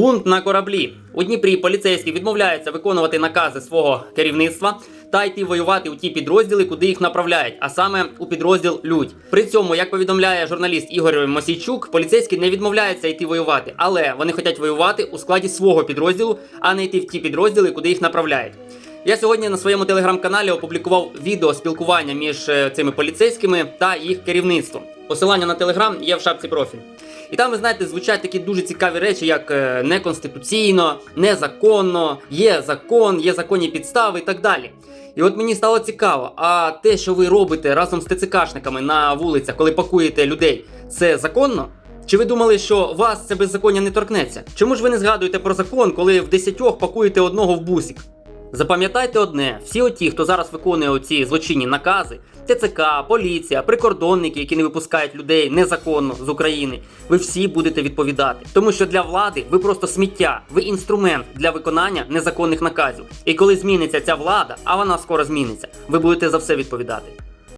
Бунт на кораблі. У Дніпрі поліцейські відмовляються виконувати накази свого керівництва та йти воювати у ті підрозділи, куди їх направляють, а саме у підрозділ Людь. При цьому, як повідомляє журналіст Ігор Мосійчук, поліцейські не відмовляються йти воювати, але вони хочуть воювати у складі свого підрозділу, а не йти в ті підрозділи, куди їх направляють. Я сьогодні на своєму телеграм-каналі опублікував відео спілкування між е, цими поліцейськими та їх керівництвом. Посилання на телеграм є в шапці профіль. І там, ви знаєте, звучать такі дуже цікаві речі, як е, неконституційно, незаконно, є закон, є законні підстави і так далі. І от мені стало цікаво, а те, що ви робите разом з ТЦКшниками на вулицях, коли пакуєте людей, це законно? Чи ви думали, що вас це беззаконня не торкнеться? Чому ж ви не згадуєте про закон, коли в десятьох пакуєте одного в бусик? Запам'ятайте одне: всі оті, хто зараз виконує оці злочинні накази, ТЦК, поліція, прикордонники, які не випускають людей незаконно з України, ви всі будете відповідати. Тому що для влади ви просто сміття, ви інструмент для виконання незаконних наказів. І коли зміниться ця влада, а вона скоро зміниться, ви будете за все відповідати.